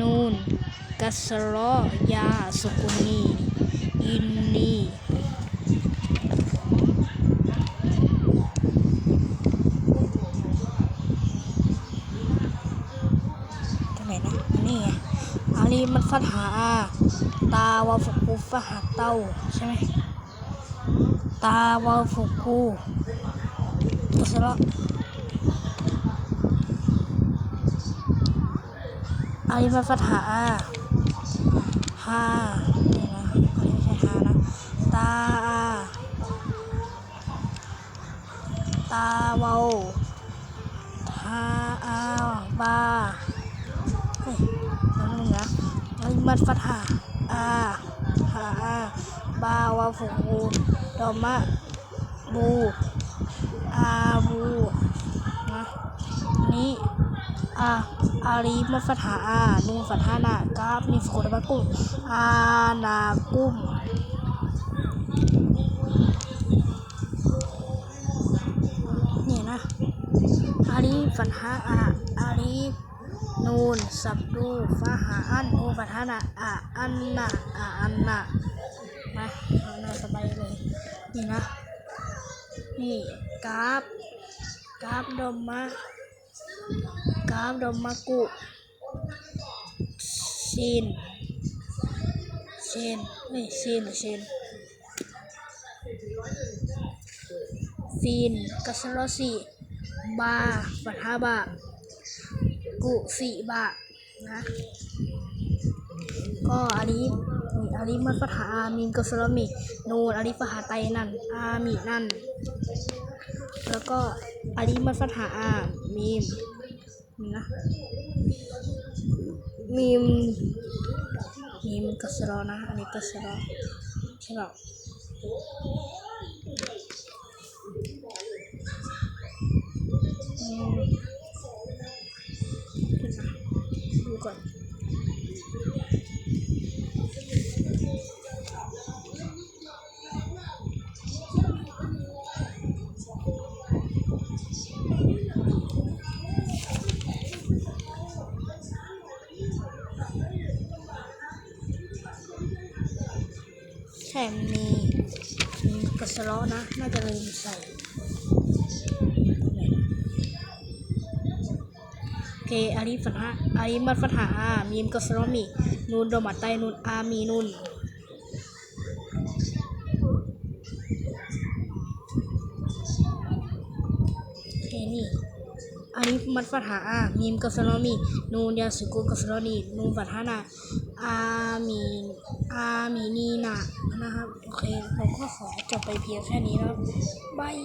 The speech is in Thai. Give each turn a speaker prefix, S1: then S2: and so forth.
S1: นูน กัสรอยา สุกุนีอินนีตรงไหนะนี่ไงอาลีมันฟัดหาอาตาวาฟุกูฟหาเต้าใช่ไหมตาวาฟุกูกัสรอ อันนี้มันฟัดหาอาฮานี่นะอันนี้ไม่ใช่ฮานะตาอาตาวาทาอาบาเฮ้ยนั่นนึงนะอันนี้มันฟัดหาอาฮาอาบาวาฝูงูดอมะบูอาบูนะนี่อา อาลีมัฟัดหาอานูนฟัดหานากราฟนี่ฝุกระบากุ้งอานากุ้มนี่นะอาลีฟัดหาอาอาลีนูนสับดูฟาหาอันนูนฟัดหานาอาอันนาอาอันนานะเอาหน้าสบายเลยนี่นะนี่กราฟกราฟดมมะ กราฟดอมมะกุซีนเชนไม่ซีนหรือเชนฟีนกัสโรสีบาปัทาบะกุสีบะนะ ก็อาลีนี่อาลีมันปัทาอามีนกัสโรมีนูนอาลีปะหาไตนั่น อามีนั่น แล้วก็อาลีมันฟัดหาอามีมนี่ นะมีมมีมกัสรอนะ อันนี้กัสรอใช่เปล่า ใช่มันมีมีกระสล้อนะ น่าจะลืมใส่โอเคอาลีฟันฮะอาลีมัดฟันหาอามีมกระสล้อมีนูนโดมาไตนูนอามีนูนโอเคนี่ อาลีมัดฟันหาอามีมกัสล้อมีนูนยาสุกุกัสล้อนีนูนฟันหานาอามีอามีนีนะนะครับ โอเคเราก็ขอจบไปเพียงแค่นี้นะครับบาย